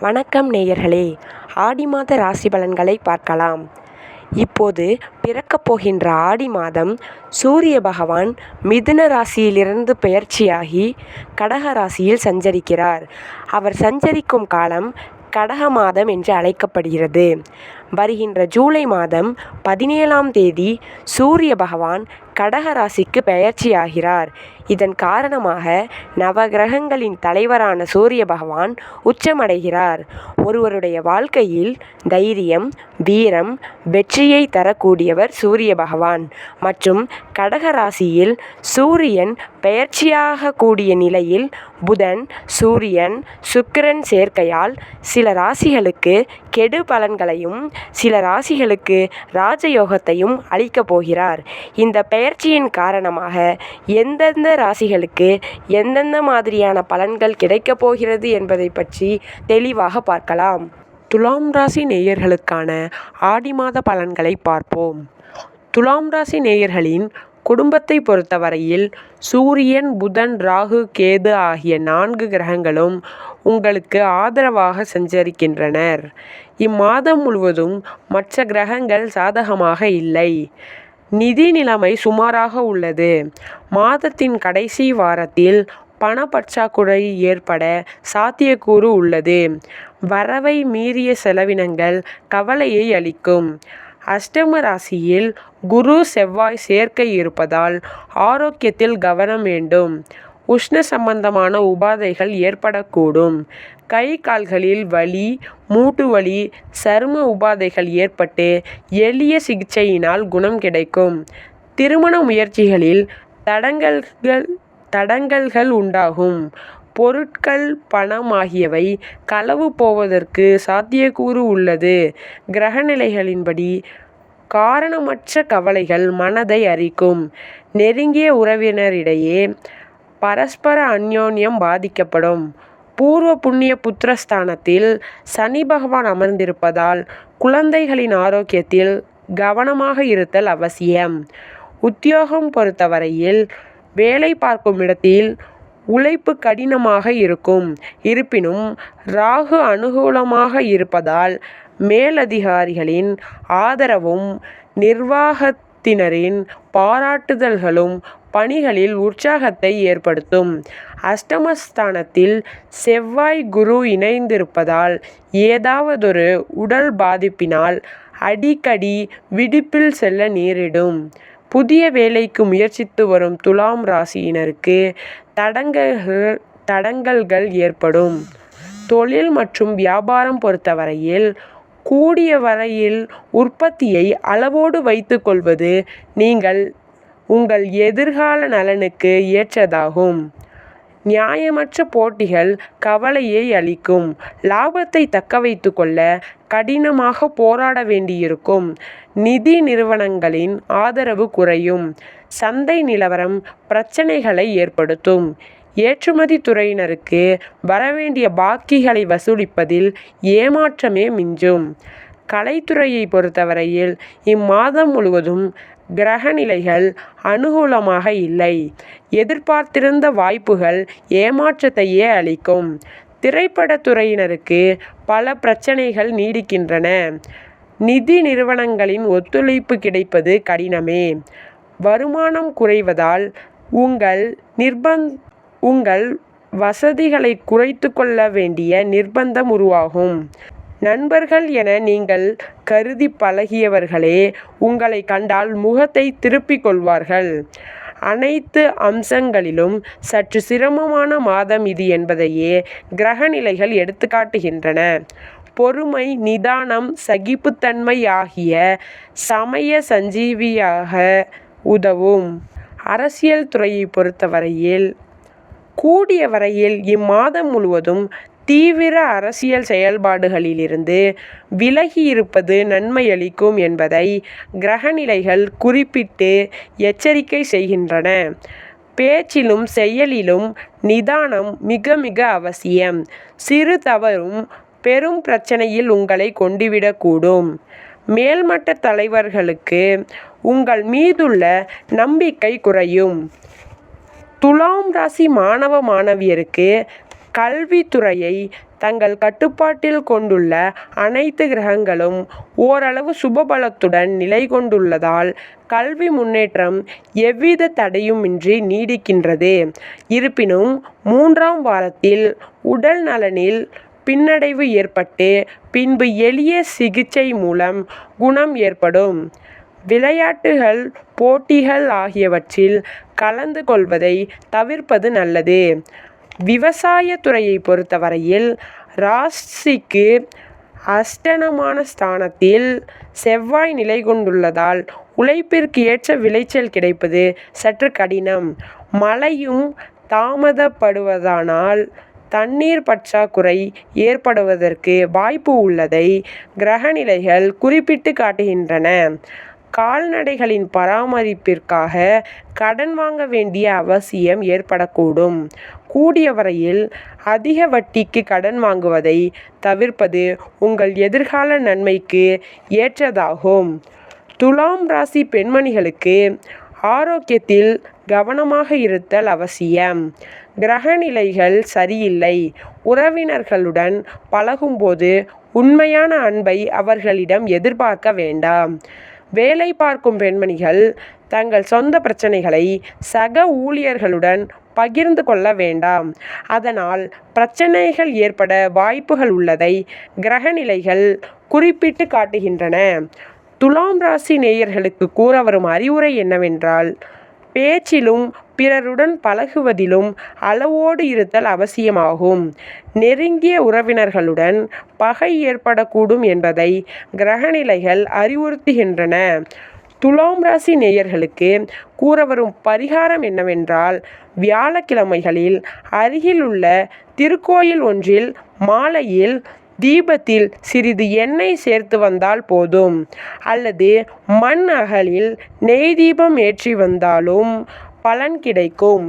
வணக்கம் நேயர்களே. ஆடி மாத ராசி பலன்களை பார்க்கலாம். இப்போது பிறக்கப் போகின்ற ஆடி மாதம் சூரிய பகவான் மிதுன ராசியிலிருந்து பெயர்ச்சியாகி கடக ராசியில் சஞ்சரிக்கிறார். அவர் சஞ்சரிக்கும் காலம் கடக மாதம் என்று அழைக்கப்படுகிறது. வருகின்ற ஜூலை மாதம் பதினேழாம் தேதி சூரிய பகவான் கடக ராசிக்கு பெயர்ச்சியாகிறார். இதன் காரணமாக நவகிரகங்களின் தலைவரான சூரிய பகவான் உச்சமடைகிறார். ஒருவருடைய வாழ்க்கையில் தைரியம் வீரம் வெற்றியை தரக்கூடியவர் சூரிய பகவான். மற்றும் கடக ராசியில் சூரியன் பெயர்ச்சியாக கூடிய நிலையில் புதன் சூரியன் சுக்கிரன் சேர்க்கையால் சில ராசிகளுக்கு கெடு பலன்களையும் சில ராசிகளுக்கு ராஜயோகத்தையும் அளிக்கப் போகிறார். இந்த பெயர்ச்சியின் காரணமாக எந்தெந்த ராசிகளுக்கு எந்தெந்த மாதிரியான பலன்கள் கிடைக்கப் போகிறது என்பதை பற்றி தெளிவாக பார்க்கலாம். துலாம் ராசி நேயர்களுக்கான ஆடி மாத பலன்களை பார்ப்போம். துலாம் ராசி நேயர்களின் குடும்பத்தை பொறுத்தவரையில் சூரியன் புதன் ராகு கேது ஆகிய நான்கு கிரகங்களும் உங்களுக்கு ஆதரவாக சஞ்சரிக்கின்றனர். இம்மாதம் முழுவதும் மற்ற கிரகங்கள் சாதகமாக இல்லை. நிதி நிலைமை சுமாராக உள்ளது. மாதத்தின் கடைசி வாரத்தில் பணப்பற்றாக்குறை ஏற்பட சாத்தியக்கூறு உள்ளது. வரவை மீறிய செலவினங்கள் கவலையை அளிக்கும். அஷ்டம ராசியில் குரு செவ்வாய் சேர்க்கை இருப்பதால் ஆரோக்கியத்தில் கவனம் வேண்டும். உஷ்ண சம்பந்தமான உபாதைகள் ஏற்படக்கூடும். கை கால்களில் வலி மூட்டு வலி சரும உபாதைகள் ஏற்பட்டு எளிய சிகிச்சையினால் குணம் கிடைக்கும். திருமண முயற்சிகளில் தடங்கல்கள் தடங்கல்கள் உண்டாகும். பொருட்கள் பணம் ஆகியவை களவு போவதற்கு சாத்தியக்கூறு உள்ளது. கிரகநிலைகளின்படி காரணமற்ற கவலைகள் மனதை அரிக்கும். நெருங்கிய உறவினரிடையே பரஸ்பர அந்யோன்யம் பாதிக்கப்படும். பூர்வ புண்ணிய புத்திரஸ்தானத்தில் சனி பகவான் அமர்ந்திருப்பதால் குழந்தைகளின் ஆரோக்கியத்தில் கவனமாக இருத்தல் அவசியம். உத்தியோகம் பொறுத்தவரையில் வேலை பார்க்கும் இடத்தில் உழைப்பு கடினமாக இருக்கும். இருப்பினும் ராகு அனுகூலமாக இருப்பதால் மேலதிகாரிகளின் ஆதரவும் நிர்வாகத்தினரின் பாராட்டுதல்களும் பணிகளில் உற்சாகத்தை ஏற்படுத்தும். அஷ்டமஸ்தானத்தில் செவ்வாய் குரு இணைந்திருப்பதால் ஏதாவதொரு உடல் பாதிப்பினால் அடிக்கடி விடுப்பில் செல்ல நேரிடும். புதிய வேலைக்கு முயற்சித்து வரும் துலாம் ராசியினருக்கு தடங்கல்கள் தடங்கல்கள் ஏற்படும். தொழில் மற்றும் வியாபாரம் பொறுத்தவரையில் கூடிய வரையில் உற்பத்தியை அளவோடு வைத்துக்கொள்வது நீங்கள் உங்கள் எதிர்கால நலனுக்கு ஏற்றதாகும். நியாயமற்ற போட்டிகள் கவலையை அளிக்கும். லாபத்தை தக்க வைத்து கொள்ள கடினமாக போராட வேண்டியிருக்கும். நிதி நிறுவனங்களின் ஆதரவு குறையும். சந்தை நிலவரம் பிரச்சனைகளை ஏற்படுத்தும். ஏற்றுமதி துறையினருக்கு வரவேண்டிய பாக்கிகளை வசூலிப்பதில் ஏமாற்றமே மிஞ்சும். கலைத்துறையை பொறுத்தவரையில் இம்மாதம் முழுவதும் கிரகநிலைகள் அனுகூலமாக இல்லை. எதிர்பார்த்திருந்த வாய்ப்புகள் ஏமாற்றத்தையே அளிக்கும். திரைப்படத்துறையினருக்கு பல பிரச்சனைகள் நீடிக்கின்றன. நிதி நிறுவனங்களின் ஒத்துழைப்பு கிடைப்பது கடினமே. வருமானம் குறைவதால் உங்கள் நிர்பந் உங்கள் வசதிகளை குறைத்து கொள்ள வேண்டிய நிர்பந்தம் உருவாகும். நண்பர்கள் என நீங்கள் கருதி பழகியவர்களே உங்களை கண்டால் முகத்தை திருப்பிக் கொள்வார்கள். அனைத்து அம்சங்களிலும் சற்று சிரமமான மாதம் இது என்பதையே கிரகநிலைகள் எடுத்துக்காட்டுகின்றன பொறுமை நிதானம் சகிப்புத்தன்மை ஆகிய சமய சஞ்சீவியாக உதவும். அரசியல் துறையை பொறுத்தவரையில் கூடிய வரையில் இம்மாதம் முழுவதும் தீவிர அரசியல் செயல்பாடுகளிலிருந்து விலகி இருப்பது நன்மையளிக்கும் என்பதை கிரகநிலைகள் குறிப்பிட்டு எச்சரிக்கை செய்கின்றன. பேச்சிலும் செயலிலும் நிதானம் மிக மிக அவசியம். சிறு தவறும் பெரும் பிரச்சனையில் உங்களை கொண்டுவிடக்கூடும். மேல்மட்ட தலைவர்களுக்கு உங்கள் மீதுள்ள நம்பிக்கை குறையும். துலாம் ராசி மாணவ மாணவியருக்கு கல்வித்துறையை தங்கள் கட்டுப்பாட்டில் கொண்டுள்ள அனைத்து கிரகங்களும் ஓரளவு சுபபலத்துடன் நிலை கொண்டுள்ளதால் கல்வி முன்னேற்றம் எவ்வித தடையுமின்றி நீடிக்கின்றது. இருப்பினும் மூன்றாம் வாரத்தில் உடல் நலனில் பின்னடைவு ஏற்பட்டு பின்பு எளிய சிகிச்சை மூலம் குணம் ஏற்படும். விளையாட்டுகள் போட்டிகள் ஆகியவற்றில் கலந்து கொள்வதை தவிர்ப்பது நல்லது. விவசாயத்துறையை பொறுத்தவரையில் ராசிக்கு அஷ்டனமான ஸ்தானத்தில் செவ்வாய் நிலை கொண்டுள்ளதால் உழைப்பிற்கு ஏற்ற விளைச்சல் கிடைப்பது சற்று கடினம். மழையும் தாமதப்படுவதானால் தண்ணீர் பற்றாக்குறை ஏற்படுவதற்கு வாய்ப்பு உள்ளதை கிரகநிலைகள் குறிப்பிட்டு காட்டுகின்றன. கால்நடைகளின் பராமரிப்பிற்காக கடன் வாங்க வேண்டிய அவசியம் ஏற்படக்கூடும். கூடிய வரையில் அதிக வட்டிக்கு கடன் வாங்குவதை தவிர்ப்பது உங்கள் எதிர்கால நன்மைக்கு ஏற்றதாகும். துலாம் ராசி பெண்மணிகளுக்கு ஆரோக்கியத்தில் கவனமாக இருத்தல் அவசியம். கிரக நிலைகள் சரியில்லை உறவினர்களுடன் பழகும்போது உண்மையான அன்பை அவர்களிடம் எதிர்பார்க்க வேண்டாம். வேலை பார்க்கும் பெண்மணிகள் தங்கள் சொந்த பிரச்சனைகளை சக ஊழியர்களுடன் பகிர்ந்து கொள்ள வேண்டாம். அதனால் பிரச்சனைகள் ஏற்பட வாய்ப்புகள் உள்ளதை கிரகநிலைகள் குறிப்பிட்டு காட்டுகின்றன. துலாம் ராசி நேயர்களுக்கு கூற வரும் அறிவுரை என்னவென்றால் பேச்சிலும் பிறருடன் பழகுவதிலும் அளவோடு இருத்தல் அவசியமாகும். நெருங்கிய உறவினர்களுடன் பகை ஏற்படக்கூடும் என்பதை கிரகநிலைகள் அறிவுறுத்துகின்றன. துலாம் ராசி நேயர்களுக்கு கூறவரும் பரிகாரம் என்னவென்றால் வியாழக்கிழமைகளில் அருகிலுள்ள திருக்கோயில் ஒன்றில் மாலையில் தீபத்தில் சிறிது எண்ணெய் சேர்த்து வந்தால் போதும். அல்லது மண் அகலில் நெய் தீபம் ஏற்றி வந்தாலும் பலன் கிடைக்கும்.